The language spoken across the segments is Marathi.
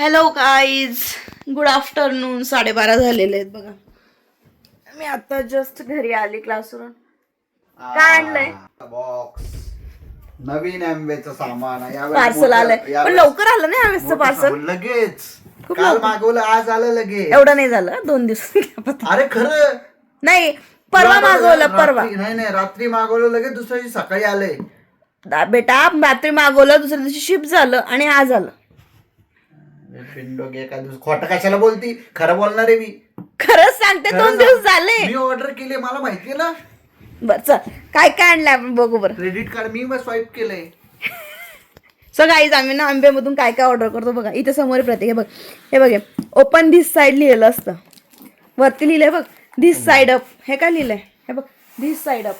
हॅलो गाईज गुड आफ्टरनून साडेबारा झालेले आहेत बघा. मी आता जस्ट घरी आली क्लासवरून काय आणलंय? बॉक्स नवीन आंब्याचं सामान आहे. पार्सल मोठं- आलंय. पण लवकर आलं नाही आम्ही मोठं पार्सल सामान. लगेच. काल. मागवलं आज आलं लगेच. एवढं नाही झालं दोन दिवस अरे खरं? नाही परवा मागवलं परवा. नाही नाही रात्री मागवलं लगेच दुसऱ्या दिवशी सकाळी आलंय. दा- बेटा रात्री मागवलं दुसऱ्या दिवशी शिफ्ट झालं आणि आज आलं. पिंडो एका दिवस खोटं कशाला बोलती? खरं बोलणार आहे मी. खरंच सांगते दोन दिवस. झाले. मी ऑर्डर केली मला माहितीये ना. बर चल. काय काय आणलंय आपण बघू बरं. क्रेडिट कार्ड मी स्वाईप केलंय. सो गाईज आम्ही ना आंब्यामधून काय काय ऑर्डर करतो बघा. इथे समोर प्रत्येक. हे बघ हे बघ ओपन धिस साईड लिहिलेलं असतं. वरती लिहिलंय बघ. धिस साईड अप हे काय लिहिलंय? हे बघ धिस साईड अप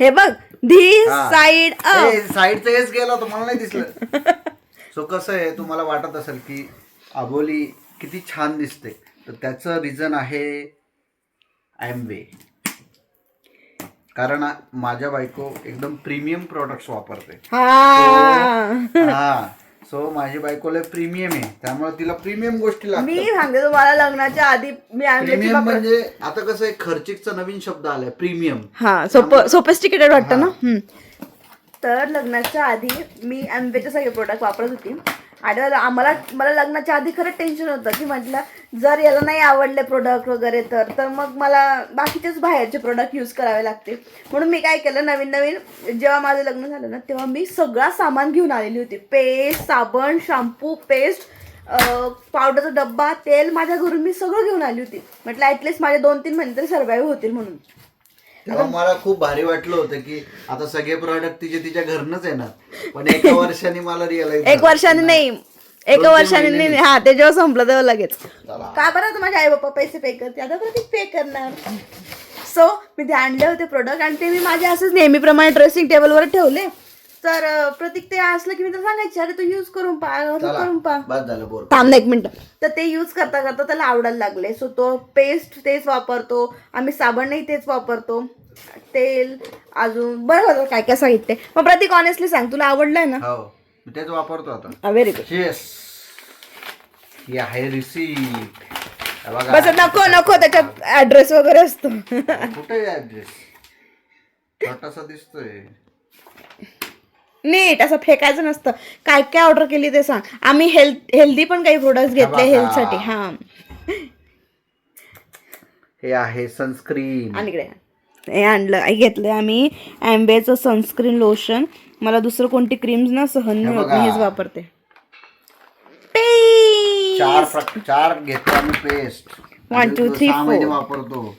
हे बघ धिस हा. साईड अप साईडचं हेच गेला तुम्हाला नाही दिसलं. सो कसं आहे तुम्हाला वाटत असेल की आबोली किती छान दिसते. तर त्याचं रिझन आहे ॲम्वे कारण माझ्या बायको एकदम प्रीमियम प्रोडक्ट्स वापरते. हा. हा. सो माझी बायकोला प्रीमियम आहे. त्यामुळे तिला प्रीमियम गोष्टी मी सांगते तुम्हाला लग्नाच्या आधी मी प्रीमियम म्हणजे आता कसं आहे खर्चिकचा नवीन शब्द आलाय प्रीमियम हा सोप सोफिस्टिकेटेड वाटतं ना? हम्म. तर लग्नाच्या आधी मी आंब्याचे सगळे प्रोडक्ट वापरत होती. आणि आम्हाला मला लग्नाच्या आधी खरंच टेन्शन होतं की म्हटलं जर याला नाही आवडले प्रोडक्ट वगैरे तर तर मग मला बाकीचेच बाहेरचे प्रोडक्ट यूज करावे लागते. म्हणून मी काय केलं नवीन नवीन जेव्हा माझं लग्न झालं ना तेव्हा मी सगळा सामान घेऊन आलेली होती. पेस्ट साबण शॅम्पू पेस्ट पावडरचा डब्बा तेल माझ्या घरून मी सगळं घेऊन आली होती. म्हटलं ॲटलिस्ट माझे दोन तीन महिने तरी सर्वाईव्ह होतील म्हणून. तेव्हा मला खूप भारी वाटलं होतं की आता सगळे प्रॉडक्ट तिचे तिच्या घरनच येणार. पण एका वर्षाने मला रिअलाइज एक वर्षाने नाही. एका वर्षाने नाही महिन्यांनी. हा ते जेव्हा संपलं तेव्हा लगेच. का बरं तर माझे आई बाप्पा पैसे पे करते आता प्रतीक पे करणार. सो मी ते आणले होते प्रोडक्ट आणि ते मी माझ्या असंच नेहमीप्रमाणे ड्रेसिंग टेबलवर ठेवले. तर अं, प्रतीक ते असलं की मी तर सांगायचे अरे तू यूज करून पहा चला. करून पहा. बस झालं बोर. थांब ना एक मिनिट. तर ते यूज करता करता त्याला आवडायला लागले. सो तो पेस्ट तेच वापरतो. आम्ही साबणही तेच वापरतो. तेल अजून बरं बरं काय काय सांगितले. मग प्रतीक ऑनेस्टली सांग तुला आवडलंय ना? हो मी तेच वापरतो आता. व्हेरी गुड येस ही आहे रिसीट बस नको नको त्याच्यात ऍड्रेस वगैरे असतो. कुठे ऍड्रेस छोटासा दिसतोय. नीट असं फेकायचं नसतं. काय काय ऑर्डर केली ते सांग. आम्ही हेल्थ हेल्दी पण काही प्रोडक्ट घेतले. हेल्थसाठी हा. हे आहे सनस्क्रीन आणि इकडे. हे आणलं हे घेतलंय आम्ही. अँबेचं सनस्क्रीन लोशन मला दुसरं कोणती क्रीम्स ना सहन नाही होत. मी हेच वापरते. चार प्रक- चार घेतो आम्ही paste One, two, three, four. वापरतो.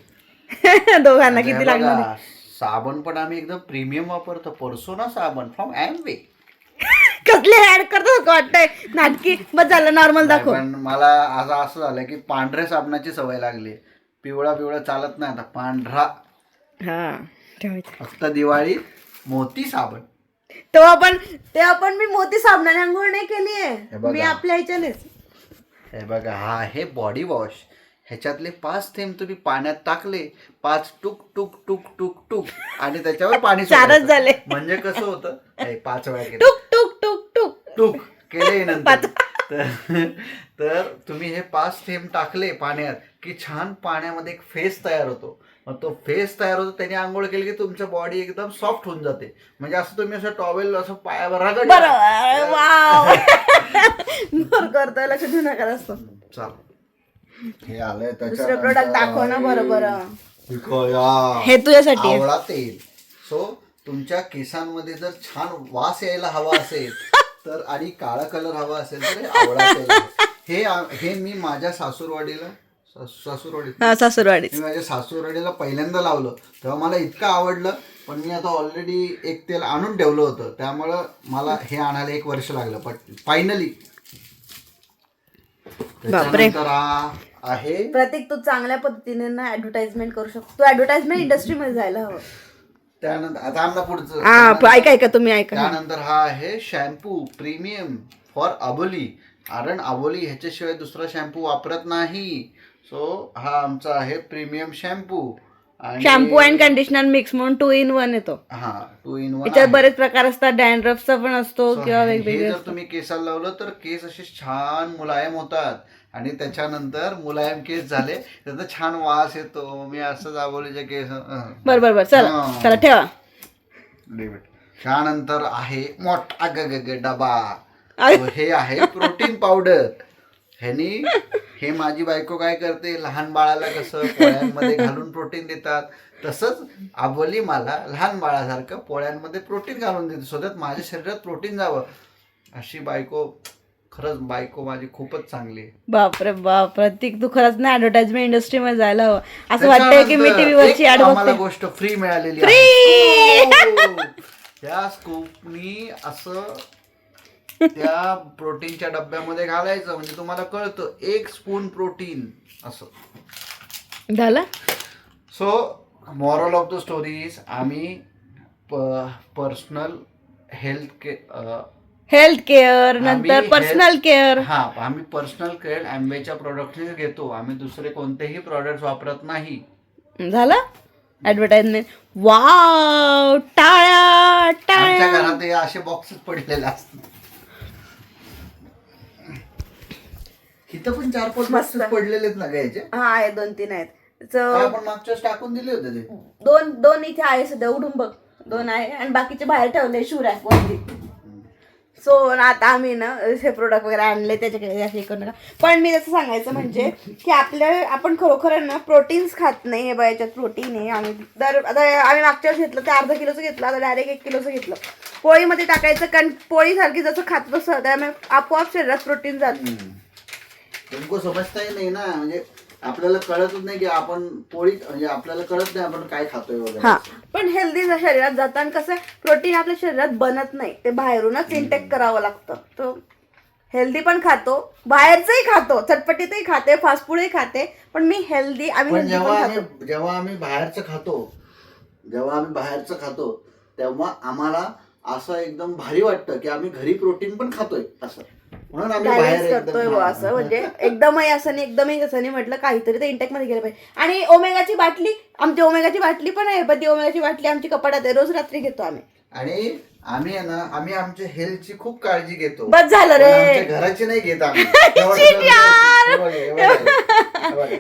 दोघांना किती लागणार साबण पण आम्ही एकदम प्रीमियम वापरतो. पर्सोना साबण फ्रॉम ॲम्वे कसले ऍड करतो का वाटतंय? नाटकी बस झालं नॉर्मल दाखव. पण मला आज असं झालं की पांढऱ्या साबणाची सवय लागली. पिवळा पिवळा चालत नाही आता पांढरा. हा ठेवायचं फक्त दिवाळी मोती साबण. तेव्हा पण तेव्हा पण मी मोती साबणाने आंघोळ नाही केली हे आहे बघा. मी आपल्या ह्याच्यानेच. हे बघा हा आहे बॉडी वॉश ह्याच्यातले पाच थेंब तुम्ही पाण्यात टाकले पाच टुक टुक टुक टुक टुक आणि त्याच्यावर पाणी चारच. झाले. म्हणजे कसं होतं? पाच वेळा केलं. टुक टुक टुक टुक. टूक केले नंतर. तर तुम्ही हे पाच थेंब टाकले पाण्यात की छान पाण्यामध्ये एक फेस तयार होतो. मग तो फेस तयार होतो त्याने आंघोळ केली की तुमच्या बॉडी एकदम सॉफ्ट होऊन जाते. म्हणजे असं तुम्ही असं टॉवेल असं पायावर बरं करतोय लक्ष देऊ नका असतो. चल हे आलंय दुसरे प्रोडक्ट दाखव ना बरं बरं त्याच्या हे तुझ्यासाठी. आहे. आवळा तेल. सो तुमच्या केसांमध्ये जर छान वास यायला हवा असेल तर आणि काळा कलर हवा असेल तर हे आवळा तेल. आहे. हे आ- हे मी माझ्या सासूरवाडीला सासू- सासूरवाडी हा सासूरवाडी मी माझ्या सासूरवाडीला पहिल्यांदा लावलं. तेव्हा मला इतकं आवडलं पण मी आता ऑलरेडी एक तेल आणून ठेवलं होतं. त्यामुळं मला हे आणायला एक वर्ष लागलं पण फायनली त्याच्यानंतर हा आहे. प्रत्येक तू चांगल्या पद्धतीने ना ऍडव्हर्टाइजमेंट करू शकतो. तू ऍडव्हर्टाइजमेंट इंडस्ट्रीमध्ये जायला हवं. त्यानंतर आता आमना पुढचं. हा ऐका ऐका तुम्ही ऐका. त्यानंतर हा आहे शॅम्पू प्रीमियम फॉर अबोली. कारण अबोली ह्याच्याशिवाय दुसरा शॅम्पू वापरत नाही. सो हा आमचा आहे premium shampoo shampoo and conditioner mix म्हणून टू इन वन येतो. हा टू इन वन त्याच्यात बरेच प्रकार असतात. डॅन्ड्रफचा पण असतो किंवा हे वेगवेगळे जर तुम्ही केसाला लावलं तर केस असे छान मुलायम होतात. आणि त्याच्यानंतर मुलायम केस झाले. त्याचा छान वास येतो. मी असं दाबवलीच्या केस अं. बरं बरं बरं. चला हा. चला ठेवा. त्यानंतर आहे मोठा ग ग ग डबा अरे. हे आहे प्रोटीन पावडर. ह्यानी हे माझी बायको काय करते? लहान बाळाला कसं पोळ्यांमध्ये घालून प्रोटीन देतात? तसंच आबोली मला लहान बाळासारखं पोळ्यांमध्ये प्रोटीन घालून देते. सो दॅट माझ्या शरीरात प्रोटीन जावं. अशी बायको खरंच बायको माझी खूपच चांगली आहे. बापरे बाप प्रतीक तू खरंच ना ऍडव्हर्टाइजमेंट इंडस्ट्रीमध्ये जायला हवं. असं वाटतंय की मी टीव्ही वरची ऍड त्याच्यानंतर एक आम्हाला बघते. गोष्ट फ्री मिळालेली! आहे. हो. त्या स्कूपनी असं त्या प्रोटीनच्या डब्यामध्ये घालायचं म्हणजे तुम्हाला कळतं एक स्पून प्रोटीन असं. झालं? So moral of the stories आम्ही पर्सनल हेल्थ के हेल्थ केअर आम्ही नंतर health- पर्सनल केअर. हा आम्ही पर्सनल केअर आंब्याच्या प्रोडक्टने घेतो. आम्ही दुसरे कोणतेही प्रॉडक्ट वापरत नाही. झालं? ऍडव्हर्टाइजमेंट वाव टाळ्या आमच्या टाळ्या घरात हे असे बॉक्सेस पडलेले असतात. इथं पण चार पाच मस्त. बॉक्सेस पडलेले आहेत ना घ्यायचे हा आहे दोन तीन आहेत. आपण मागच्या वेळेस टाकून दिले होते ते? दोन दोन इथे आहे सध्या उडून बघ. दोन आहे आणि बाकीचे बाहेर ठेवले शूर आहे वरती सो आता आम्ही ना हे प्रोडक्ट वगैरे आणले त्याच्याकडे हे करू नका. पण मी जसं सांगायचं म्हणजे की आपल्या आपण खरोखर ना प्रोटीन्स खात नाही हे बघा याच्यात प्रोटीन आहे. आणि दर आता आम्ही मागच्या वेळेस घेतलं ते अर्धा किलोचं घेतलं आता डायरेक्ट एक किलोचं घेतलं. पोळीमध्ये टाकायचं कारण पोळीसारखी जसं खात तसं त्यामुळे आपोआप शरीरात प्रोटीन जात. तुमको नाही ना म्हणजे आपल्याला कळतच नाही की आपण पोळी म्हणजे आपल्याला कळत नाही आपण काय खातोय वगैरे. हा. पण हेल्दी शरीरात जातं आणि कसं प्रोटीन आपल्या शरीरात बनत नाही ते बाहेरूनच इंटेक करावं लागतं. तो हेल्दी पण खातो बाहेरचंही खातो चटपटीतही खाते फास्ट फूडही खाते पण मी हेल्दी आम्ही पण हेल्दी जेव्हा आम्ही जेव्हा आम्ही बाहेरचं खातो जेव्हा आम्ही बाहेरचं खातो तेव्हा आम्हाला असं एकदम भारी वाटतं की आम्ही घरी प्रोटीन पण खातोय असं. म्हणून आम्ही बाहेर बॅलन्स एकदम- करतोय बुवा असं म्हणजे एकदमही असं नाही एकदमही असं नाही म्हटलं काहीतरी ते इंटेकमध्ये गेलं पाहिजे. आणि ओमेगाची बाटली आमची ओमेगाची बाटली पण आहे पण ती ओमेगाची बाटली आमची कपाटात आहे रोज रात्री घेतो आम्ही. आणि आम्ही आहे ना आम्ही आमच्या हेल्थची खूप काळजी घेतो. बस झालं पण रे. घराची नाही घेत आम्ही! हे बघ,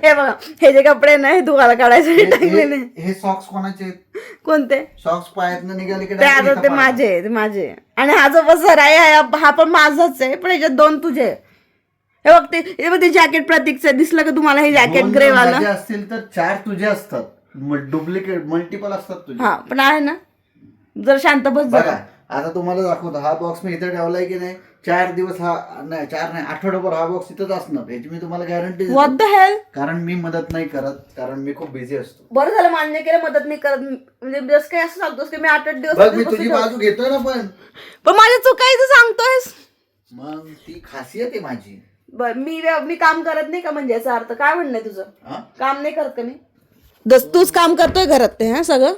हे बघ, जे कपडे ना हे धुवायला काढायसाठी टाकलेले हे- हे सॉक्स कोणाचे आहेत? कोणते? सॉक्स पायातनं निघाले की ते direct आता इथं ते पडतात. माझे आहे, ते माझे आहे. आणि हा जो बसर आहे हा हा पण माझाच आहे पण याच्यात दोन तुझे आहे. हे बघ ते हे बघ ते जॅकेट प्रतीकचं दिसलं का तुम्हाला हे जॅकेट दोन ग्रे जर वाला? माझे असतील तर चार तुझे असतात. डुप्लिकेट मल्टिपल असतात तुझे. हा पण आहे ना. जर शांत बस बघा जरा आता तुम्हाला दाखवतो हा बॉक्स मी इथे ठेवलाय की नाही? चार दिवस हा नाही चार नाही आठवड्याभर हा बॉक्स इथंच असणार याची मी तुम्हाला गॅरंटी व्हॉट द हेल कारण मी मदत नाही करत कारण मी खूप बिझी असतो. बरं झालं मान्य केलं मदत नाही करत म्हणजे जस काही असं सांगतोस की मी आठ आठ दिवस बघ मी बसून तुझी ठेवतो. बाजू घेतोय ना पण. पण माझ्या चुकायचं सांगतोयस. मग ती खासियत आहे माझी. बर मी मी काम करत नाही का म्हणजे याचा अर्थ काय म्हणणं आहे तुझं? हा? काम नाही करत का मी? दस तूच काम करतोय घरात ते हा सगळं.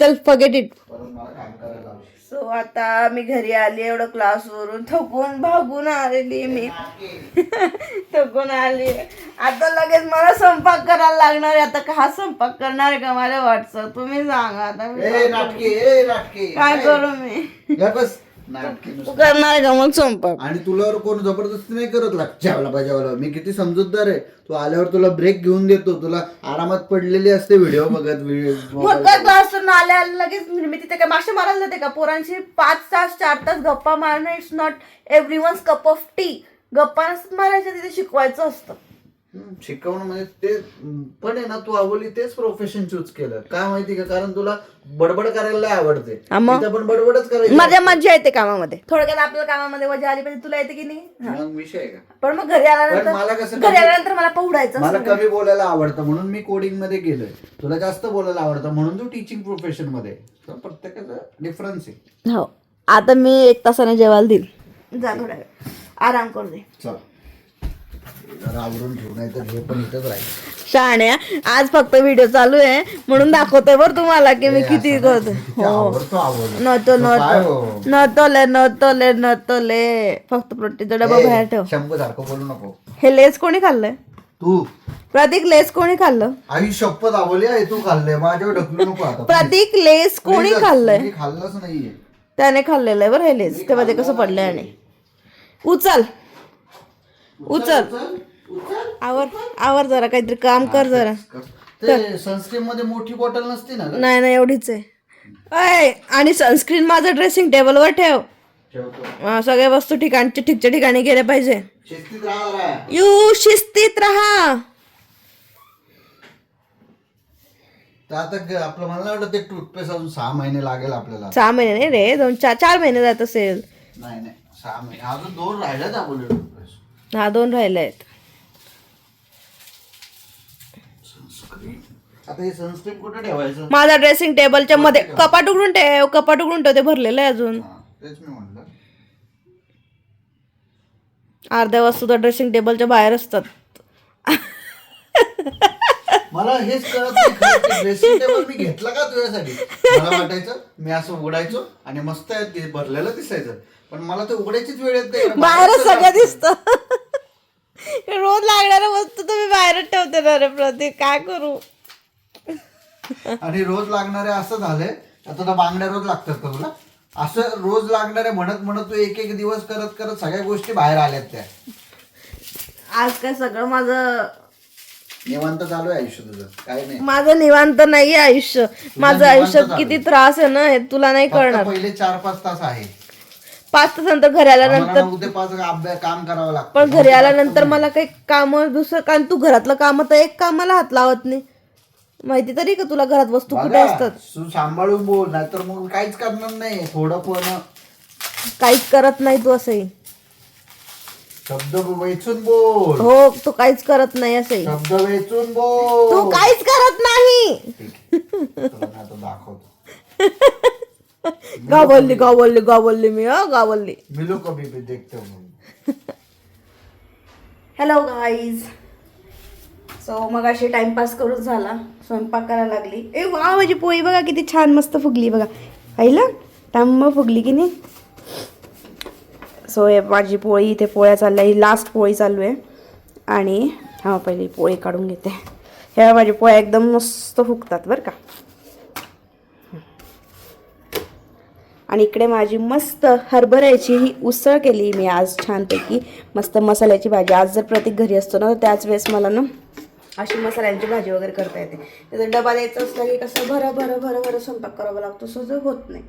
चल फगेट इट. सो आता मी घरी आली एवढं क्लासवरून. थकून भागून आलेली मी. थकून आली. आता लगेच मला स्वयंपाक करायला लागणार आहे. आता का हा स्वयंपाक करणार आहे का मला वाटतं तुम्ही सांगा. आता काय नाटके ए नाटके. करू? काय करू मी? तू. करणार आहे का? मग स्वयंपाक आणि तुला कोण जबरदस्ती नाही करत लाग जेवला पाहिजे जेवला मी किती समजूतदार आहे. तू आल्यावर तुला ब्रेक घेऊन देतो. तुला आरामात पडलेली असते व्हिडिओ बघत व्हिडिओ क्लासवरून आल्या आल्या लगेच मी तिथे काय मासे मारायला जाते का? पोरांशी पाच तास चार तास गप्पा मारणं it's not everyone's cup of tea गप्पा नसतात मारायच्या तिथे शिकवायचं असतं. शिकवणं म्हणजे ते पण आहे ना तू अवली तेच प्रोफेशन चूज केलं. काय माहिती का? कारण तुला बडबड करायला लय आवडते. मग? पण बडबडच करायची माझ्या मजा येते कामामध्ये. थोडक्यात आपल्याला कामामध्ये मजा आली पाहिजे. तुला येते की नाही? मग विषय आहे का? पण मग घरी पण मला आल्यानंतर कसं घरी आल्यानंतर मला पहुडायचं मला. कमी बोलायला आवडतं. म्हणून मी कोडिंगमध्ये गेलोय. तुला जास्त बोलायला आवडतं. म्हणून तू टीचिंग प्रोफेशनमध्ये आहे. तर प्रत्येकाचा डिफरन्स आहे. हो. आता मी एक तासाने जेवायला देईल. जा वेळ. आराम करू दे. चल. जरा आवरून नाही तर हे पण इथंच राहील. शहाण्या आज फक्त व्हिडिओ चालू आहे म्हणून दाखवतोय बरं तुम्हाला की मी किती करतो किती हो. आवडतो आवडतो नव्हतो तो काय हो? नव्हतो नव्हतोले नव्हतोले नव्हतोले फक्त प्रोटीनचा डबा बाहेर ठेव. शंभू सारखं बोलू नको. हे लेस कोणी खाल्लंय? तू. प्रतीक लेस कोणी खाल्लं? आई शपथ आवली आहे तू खाल्ले माझ्यावर ढकलू नको आता. प्रतीक लेस कोणी खाल्लंय? मी खाल्लंच नाहीये. त्याने खाल्लेलं आहे बरं हे लेस. तेव्हा ते कसं पडलंय आणि. उचल. उचल. उचल. आवर आवर जरा काहीतरी काम कर जरा. ते सनस्क्रीन मध्ये मोठी बॉटल नसते ना? नाही नाही एवढीच आहे. अय आणि सनस्क्रीन माझं ड्रेसिंग टेबलवर ठेव. हा, सगळ्या वस्तू ठिकाणच्या ठिकच्या ठिकाणी गेल्या पाहिजे. शिस्तीत राहा जरा. यू शिस्तीत राहा. तर आता ग- आपलं मला वाटतं ते टूथपेस्ट अजून सहा महिने लागेल आपल्याला. सहा महिने नाही रे दोन चार चार महिने जात असेल. नाही नाही सहा महिने. अजून दोन राहिल्यात आपले टूथपेस्ट हा दोन राहिले आहेत. आता हे सनस्क्रीन कुठे ठेवायचं? माझा ड्रेसिंग टेबलच्या मध्ये. कपाट उघडून ठेव कपाट उघडून ठेव ते भरलेलं आहे अजून. हा, तेच मी म्हणलं. अर्ध्या वस्तू तर ड्रेसिंग टेबलच्या बाहेर असतात. मला हेच कळत नाही ड्रेसिंग टेबल मी घेतला का तुझ्यासाठी? मला वाटायचं मी असं उघडायचो आणि मस्त ते भरलेलं दिसायचं. पण मला ते उघडायचीच वेळ येत नाही. बाहेरच सगळं दिसतं. रोज लागणाऱ्या वस्तू तुम्ही बाहेरच ठेवते ना रे प्रतीक काय करू? आणि रोज लागणारे असं झालंय आता तर बांगड्या रोज लागतात का तुला? असं रोज लागणारे म्हणत म्हणत तू एक एक दिवस करत करत सगळ्या गोष्टी बाहेर आल्यात त्या. आज काय सगळं माझं निवांत चालू आहे आयुष्य तुझं. काय नाही. माझं निवांत नाही आयुष्य. माझं आयुष्यात किती त्रास आहे ना हे तुला नाही कळणार. पहिले चार पाच तास आहे. पाच तासानंतर घरी आल्यानंतर आम्हाला नऊ ते पाच अभ्यास काम करावं लागतं. पण घरी आल्यानंतर मला काही काम दुसरं कारण तू घरातलं काम तर एक कामाला हात लावत नाही. माहिती तरी का तुला घरात वस्तू कुठे बघा, असतात? तू सांभाळून बोल नाहीतर मग काहीच करणार नाही. थोडं पण काहीच करत नाही तू असंही. शब्द वेचून बोल. हो तू काहीच करत नाही असंही. शब्द वेचून बोल. तू काहीच करत नाही. तुला मी आता दाखवतो. गावल्ली गावल्ली गावल्ली मी हा गावल्ली. मिलो कभी भी देखते हो हॅलो गाईज सो मग अशी टाइमपास करून झाला. स्वयंपाक करायला लागली. ए वा माझी पोळी बघा किती छान मस्त फुगली बघा. पाहिलं टाइम फुगली की नाही? सो हे माझी पोळी इथे पोळ्या चालल्या. ही लास्ट पोळी चालू आहे. आणि हा पहिली पोळी काढून घेते. ह्या माझी पोळ्या एकदम मस्त फुगतात बरं का. आणि इकडे माझी मस्त हरभऱ्याची ही उसळ केली मी आज छानपैकी. मस्त मसाल्याची भाजी. आज जर प्रत्येक घरी असतो ना तर त्याच वेळेस मला ना अशी मसाल्यांची भाजी वगैरे करता येते. त्याचा डबा द्यायचा असला की कसं भरं भरं भरं भरं स्वयंपाक करावा लागतो. सो होत नाही.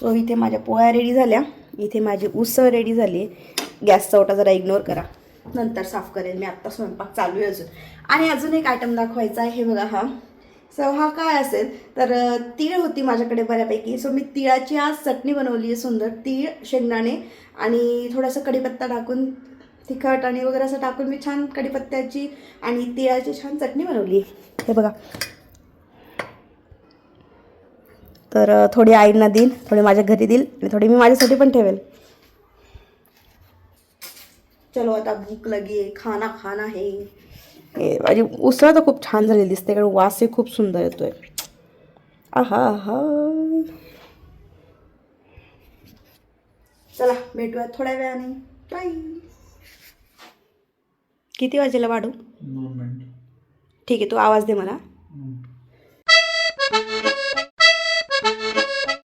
सो इथे माझ्या पोळ्या रेडी झाल्या. इथे माझी उसळ रेडी झाली. गॅसचा ओटा जरा इग्नोर करा. नंतर साफ करेल. मी आत्ता स्वयंपाक चालू आहे अजून. आणि अजून एक आयटम दाखवायचा आहे. हे बघा हा. सो हा काय असेल? तर तीळ होती माझ्याकडे बऱ्यापैकी. सो मी तिळाची आज चटणी बनवली आहे सुंदर. तीळ शेंगदाणे आणि थोडासा कढीपत्ता टाकून तिखट आणि वगैरे असं टाकून मी छान कढीपत्त्याची आणि तिळाची छान चटणी बनवली हे बघा. तर थोडी आईंना देईल थोडी माझ्या घरी देईल आणि थोडी मी माझ्यासाठी पण ठेवेल. चलो आता भूक लगी खाना खाना है हे माझी उसळ तर खूप छान झालेली दिसते कारण वासही खूप सुंदर येतोय. आहा हा चला भेटूया थोड्या वेळाने. बाय किती वाजेला वाढू? ठीक आहे तू आवाज दे मला.